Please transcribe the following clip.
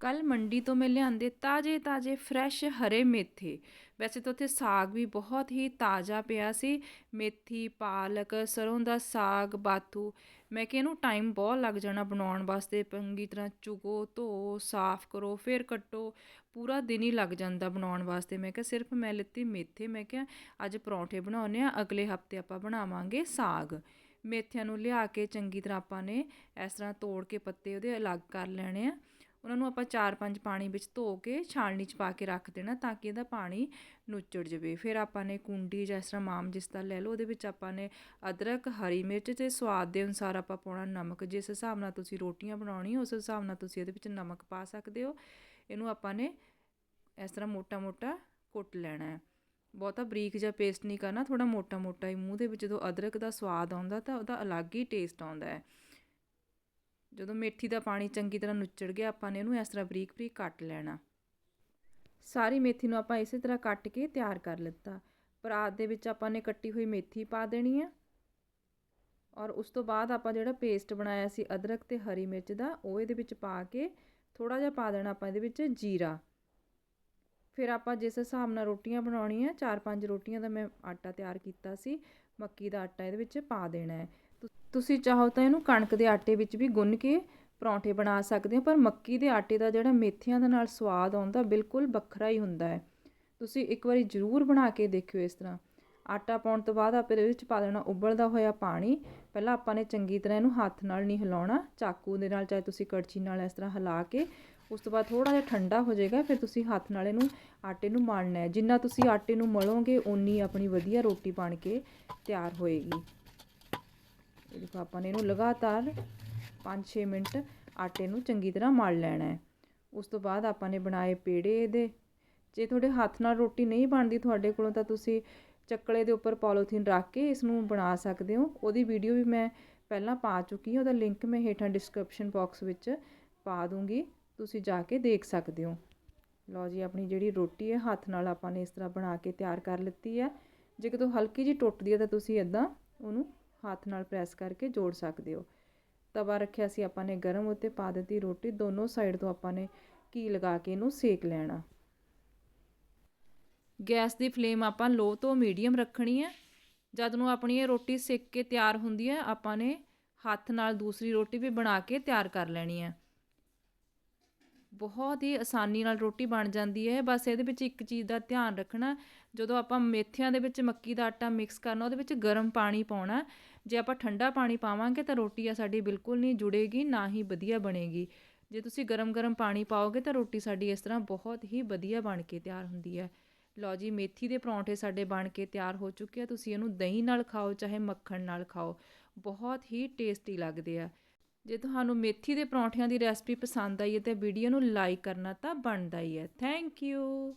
ਕੱਲ ਮੰਡੀ ਤੋਂ ਮੈਂ ਲਿਆਂਦੇ ਤਾਜ਼ੇ ਤਾਜ਼ੇ ਫਰੈਸ਼ ਹਰੇ ਮੇਥੇ। ਵੈਸੇ ਤਾਂ ਉੱਥੇ ਸਾਗ ਵੀ ਬਹੁਤ ਹੀ ਤਾਜ਼ਾ ਪਿਆ ਸੀ। ਮੇਥੀ, ਪਾਲਕ, ਸਰੋਂ ਦਾ ਸਾਗ, ਬਾਥੂ। ਮੈਂ ਕਿ ਇਹਨੂੰ ਟਾਈਮ ਬਹੁਤ ਲੱਗ ਜਾਣਾ ਬਣਾਉਣ ਵਾਸਤੇ। ਚੰਗੀ ਤਰ੍ਹਾਂ ਚੁਗੋ, ਧੋ, ਸਾਫ਼ ਕਰੋ, ਫਿਰ ਕੱਟੋ। ਪੂਰਾ ਦਿਨ ਹੀ ਲੱਗ ਜਾਂਦਾ ਬਣਾਉਣ ਵਾਸਤੇ। ਮੈਂ ਕਿਹਾ ਸਿਰਫ ਮੈਂ ਲਿੱਤੀ ਮੇਥੇ। ਮੈਂ ਕਿਹਾ ਅੱਜ ਪਰੌਂਠੇ ਬਣਾਉਣੇ ਆ ਅਗਲੇ ਹਫ਼ਤੇ ਆਪਾਂ ਬਣਾਵਾਂਗੇ ਸਾਗ। ਮੇਥਿਆਂ ਨੂੰ ਲਿਆ ਕੇ ਚੰਗੀ ਤਰ੍ਹਾਂ ਆਪਾਂ ਨੇ ਇਸ ਤਰ੍ਹਾਂ ਤੋੜ ਕੇ ਪੱਤੇ ਉਹਦੇ ਅਲੱਗ ਕਰ ਲੈਣੇ ਆ। ਉਹਨਾਂ ਨੂੰ ਆਪਾਂ 4-5 ਪਾਣੀ ਵਿੱਚ ਧੋ ਕੇ ਛਾਣਨੀ 'ਚ ਪਾ ਕੇ ਰੱਖ ਦੇਣਾ ਤਾਂ ਕਿ ਇਹਦਾ ਪਾਣੀ ਨੁੱਚੜ ਜਾਵੇ। ਫਿਰ ਆਪਾਂ ਨੇ ਕੁੰਡੀ ਜਾਂ ਇਸ ਤਰ੍ਹਾਂ ਮਾਮ ਜਿਸ ਦਾ ਲੈ ਲਓ, ਉਹਦੇ ਵਿੱਚ ਆਪਾਂ ਨੇ ਅਦਰਕ, ਹਰੀ ਮਿਰਚ ਤੇ ਸਵਾਦ ਦੇ ਅਨੁਸਾਰ ਆਪਾਂ ਪਾਉਣਾ ਨਮਕ। ਜਿਸ ਹਿਸਾਬ ਨਾਲ ਤੁਸੀਂ ਰੋਟੀਆਂ ਬਣਾਉਣੀ ਉਸ ਹਿਸਾਬ ਨਾਲ ਤੁਸੀਂ ਇਹਦੇ ਵਿੱਚ ਨਮਕ ਪਾ ਸਕਦੇ ਹੋ। ਇਹਨੂੰ ਆਪਾਂ ਨੇ ਇਸ ਤਰ੍ਹਾਂ ਮੋਟਾ-ਮੋਟਾ ਕੁੱਟ ਲੈਣਾ ਹੈ। ਬਹੁਤਾ ਬਰੀਕ ਜਾਂ ਪੇਸਟ ਨਹੀਂ ਕਰਨਾ ਥੋੜਾ ਮੋਟਾ-ਮੋਟਾ ਹੀ। ਮੂੰਹ ਦੇ ਵਿੱਚ ਜਦੋਂ ਅਦਰਕ ਦਾ ਸਵਾਦ ਆਉਂਦਾ ਤਾਂ ਉਹਦਾ ਅਲੱਗ ਹੀ ਟੇਸਟ ਆਉਂਦਾ ਹੈ। ਜਦੋਂ ਮੇਥੀ ਦਾ ਪਾਣੀ ਚੰਗੀ ਤਰ੍ਹਾਂ ਨੁੱਚੜ ਗਿਆ, ਆਪਾਂ ਨੇ ਇਹਨੂੰ ਇਸ ਤਰ੍ਹਾਂ ਬਰੀਕ ਬਰੀਕ ਕੱਟ ਲੈਣਾ। ਸਾਰੀ ਮੇਥੀ ਨੂੰ ਆਪਾਂ ਇਸੇ ਤਰ੍ਹਾਂ ਕੱਟ ਕੇ ਤਿਆਰ ਕਰ ਲਿੱਤਾ। ਪਰਾਤ ਦੇ ਵਿੱਚ ਆਪਾਂ ਨੇ ਕੱਟੀ ਹੋਈ ਮੇਥੀ ਪਾ ਦੇਣੀ ਹੈ ਔਰ ਉਸ ਤੋਂ ਬਾਅਦ ਆਪਾਂ ਜਿਹੜਾ ਪੇਸਟ ਬਣਾਇਆ ਸੀ, ਅਦਰਕ ਤੇ ਹਰੀ ਮਿਰਚ ਦਾ, ਉਹ ਇਹਦੇ ਵਿੱਚ ਪਾ ਕੇ ਥੋੜਾ ਜਿਹਾ ਪਾ ਦੇਣਾ ਆਪਾਂ ਇਹਦੇ ਵਿੱਚ ਜੀਰਾ। ਫਿਰ ਆਪਾਂ ਜਿਸ ਹਿਸਾਬ ਨਾਲ ਰੋਟੀਆਂ ਬਣਾਉਣੀਆਂ, ਚਾਰ ਪੰਜ ਰੋਟੀਆਂ ਦਾ ਮੈਂ ਆਟਾ ਤਿਆਰ ਕੀਤਾ ਸੀ, ਮੱਕੀ ਦਾ ਆਟਾ ਇਹਦੇ ਵਿੱਚ ਪਾ ਦੇਣਾ ਹੈ। ਤੁਸੀਂ ਚਾਹੋ ਤਾਂ ਇਹਨੂੰ ਕਣਕ ਦੇ ਆਟੇ ਵਿੱਚ ਵੀ ਗੁੰਨ ਕੇ ਪਰੌਂਠੇ ਬਣਾ ਸਕਦੇ ਹੋ, ਪਰ ਮੱਕੀ ਦੇ ਆਟੇ ਦਾ ਜਿਹੜਾ ਮੇਥਿਆਂ ਦੇ ਨਾਲ ਸਵਾਦ ਆਉਂਦਾ ਬਿਲਕੁਲ ਵੱਖਰਾ ਹੀ ਹੁੰਦਾ ਹੈ। ਤੁਸੀਂ ਇੱਕ ਵਾਰੀ ਜ਼ਰੂਰ ਬਣਾ ਕੇ ਦੇਖਿਓ ਇਸ ਤਰ੍ਹਾਂ। ਆਟਾ ਪਾਉਣ ਤੋਂ ਬਾਅਦ ਆਪਾਂ ਇਹਦੇ ਵਿੱਚ ਪਾ ਦੇਣਾ ਉਬਲਦਾ ਹੋਇਆ ਪਾਣੀ। ਪਹਿਲਾਂ ਆਪਾਂ ਨੇ ਚੰਗੀ ਤਰ੍ਹਾਂ ਇਹਨੂੰ ਹੱਥ ਨਾਲ ਨਹੀਂ ਹਿਲਾਉਣਾ, ਚਾਕੂ ਦੇ ਨਾਲ ਚਾਹੇ ਤੁਸੀਂ ਕੜਛੀ ਨਾਲ ਇਸ ਤਰ੍ਹਾਂ ਹਿਲਾ ਕੇ, ਉਸ ਤੋਂ ਬਾਅਦ ਥੋੜਾ ਜਿਹਾ ਠੰਡਾ ਹੋ ਜਾਏਗਾ, ਫਿਰ ਤੁਸੀਂ ਹੱਥ ਨਾਲ ਇਹਨੂੰ ਆਟੇ ਨੂੰ ਮਲਣਾ ਹੈ। ਜਿੰਨਾ ਤੁਸੀਂ ਆਟੇ ਨੂੰ ਮਲੋਗੇ, ਓਨੀ ਆਪਣੀ ਵਧੀਆ ਰੋਟੀ ਬਣ ਕੇ ਤਿਆਰ ਹੋਏਗੀ। ਦੇਖੋ ਆਪਾਂ ਨੇ ਇਹਨੂੰ ਲਗਾਤਾਰ 5-6 ਮਿੰਟ ਆਟੇ ਨੂੰ ਚੰਗੀ ਤਰ੍ਹਾਂ ਮਲ ਲੈਣਾ ਹੈ। ਉਸ ਤੋਂ ਬਾਅਦ ਆਪਾਂ ਨੇ ਬਣਾਏ ਪੇੜੇ ਇਹਦੇ। ਜੇ ਤੁਹਾਡੇ ਹੱਥ ਨਾਲ ਰੋਟੀ ਨਹੀਂ ਬਣਦੀ ਤੁਹਾਡੇ ਕੋਲੋਂ ਤਾਂ ਤੁਸੀਂ ਚੱਕਲੇ ਦੇ ਉੱਪਰ ਪੋਲੀਥੀਨ ਰੱਖ ਕੇ ਇਸ ਨੂੰ ਬਣਾ ਸਕਦੇ ਹੋ। ਉਹਦੀ ਵੀਡੀਓ ਵੀ ਮੈਂ ਪਹਿਲਾਂ ਪਾ ਚੁੱਕੀ ਹਾਂ। ਉਹਦਾ ਲਿੰਕ ਮੈਂ ਹੇਠਾਂ ਡਿਸਕ੍ਰਿਪਸ਼ਨ ਬਾਕਸ ਵਿੱਚ ਪਾ ਦੂੰਗੀ। ਤੁਸੀਂ ਜਾ ਕੇ ਦੇਖ ਸਕਦੇ ਹੋ। ਲਓ ਜੀ, ਆਪਣੀ ਜਿਹੜੀ ਰੋਟੀ ਹੈ, ਹੱਥ ਨਾਲ ਆਪਾਂ ਨੇ ਇਸ ਤਰ੍ਹਾਂ ਬਣਾ ਕੇ ਤਿਆਰ ਕਰ ਲਿੱਤੀ ਹੈ। ਜੇ ਕਿਤੋਂ ਹਲਕੀ ਜੀ ਟੁੱਟਦੀ ਹੈ ਤਾਂ ਤੁਸੀਂ ਇਦਾਂ ਉਹਨੂੰ ਹੱਥ ਨਾਲ ਪ੍ਰੈਸ ਕਰਕੇ ਜੋੜ ਸਕਦੇ ਹੋ। ਤਵਾ ਰੱਖਿਆ ਸੀ ਆਪਾਂ ਨੇ, ਗਰਮ ਉੱਤੇ ਪਾ ਦਿੱਤੀ ਰੋਟੀ, ਦੋਨੋਂ ਸਾਈਡ ਤੋਂ ਆਪਾਂ ਨੇ ਘੀ ਲਗਾ ਕੇ ਇਹਨੂੰ ਸੇਕ ਲੈਣਾ। ਗੈਸ ਦੀ ਫਲੇਮ ਆਪਾਂ ਲੋ ਤੋਂ ਮੀਡੀਅਮ ਰੱਖਣੀ ਹੈ। ਜਦ ਨੂੰ ਆਪਣੀ ਇਹ ਰੋਟੀ ਸੇਕ ਕੇ ਤਿਆਰ ਹੁੰਦੀ ਹੈ, ਆਪਾਂ ਨੇ ਹੱਥ ਨਾਲ ਦੂਸਰੀ ਰੋਟੀ ਵੀ ਬਣਾ ਕੇ ਤਿਆਰ ਕਰ ਲੈਣੀ ਹੈ। ਬਹੁਤ ਹੀ ਆਸਾਨੀ ਨਾਲ ਰੋਟੀ ਬਣ ਜਾਂਦੀ ਹੈ। ਬਸ ਇਹਦੇ ਵਿੱਚ ਇੱਕ ਚੀਜ਼ ਦਾ ਧਿਆਨ ਰੱਖਣਾ, ਜਦੋਂ ਆਪਾਂ ਮੇਥਿਆਂ ਦੇ ਵਿੱਚ ਮੱਕੀ ਦਾ ਆਟਾ ਮਿਕਸ ਕਰਨਾ, ਉਹਦੇ ਵਿੱਚ ਗਰਮ ਪਾਣੀ ਪਾਉਣਾ ਜੇ ਆਪਾਂ ਠੰਡਾ ਪਾਣੀ ਪਾਵਾਂਗੇ ਤਾਂ ਰੋਟੀ ਆ ਸਾਡੀ ਬਿਲਕੁਲ ਨਹੀਂ ਜੁੜੇਗੀ, ਨਾ ਹੀ ਵਧੀਆ ਬਣੇਗੀ। ਜੇ ਤੁਸੀਂ ਗਰਮ-ਗਰਮ ਪਾਣੀ ਪਾਓਗੇ ਤਾਂ ਰੋਟੀ ਸਾਡੀ ਇਸ ਤਰ੍ਹਾਂ ਬਹੁਤ ਹੀ ਵਧੀਆ ਬਣ ਕੇ ਤਿਆਰ ਹੁੰਦੀ ਹੈ। ਲਓ ਜੀ, ਮੇਥੀ ਦੇ ਪਰੌਂਠੇ ਸਾਡੇ ਬਣ ਕੇ ਤਿਆਰ ਹੋ ਚੁੱਕੇ ਆ, ਤੁਸੀਂ ਇਹਨੂੰ ਦਹੀਂ ਨਾਲ ਖਾਓ, ਚਾਹੇ ਮੱਖਣ ਨਾਲ ਖਾਓ, ਬਹੁਤ ਹੀ ਟੇਸਟੀ ਲੱਗਦੇ ਆ। ਜੇ ਤੁਹਾਨੂੰ ਮੇਥੀ ਦੇ ਪਰੌਂਠਿਆਂ ਦੀ ਰੈਸਪੀ ਪਸੰਦ ਆਈ ਹੈ ਤਾਂ ਵੀਡੀਓ ਨੂੰ ਲਾਈਕ ਕਰਨਾ ਤਾਂ ਬਣਦਾ ਹੀ ਹੈ। Thank you.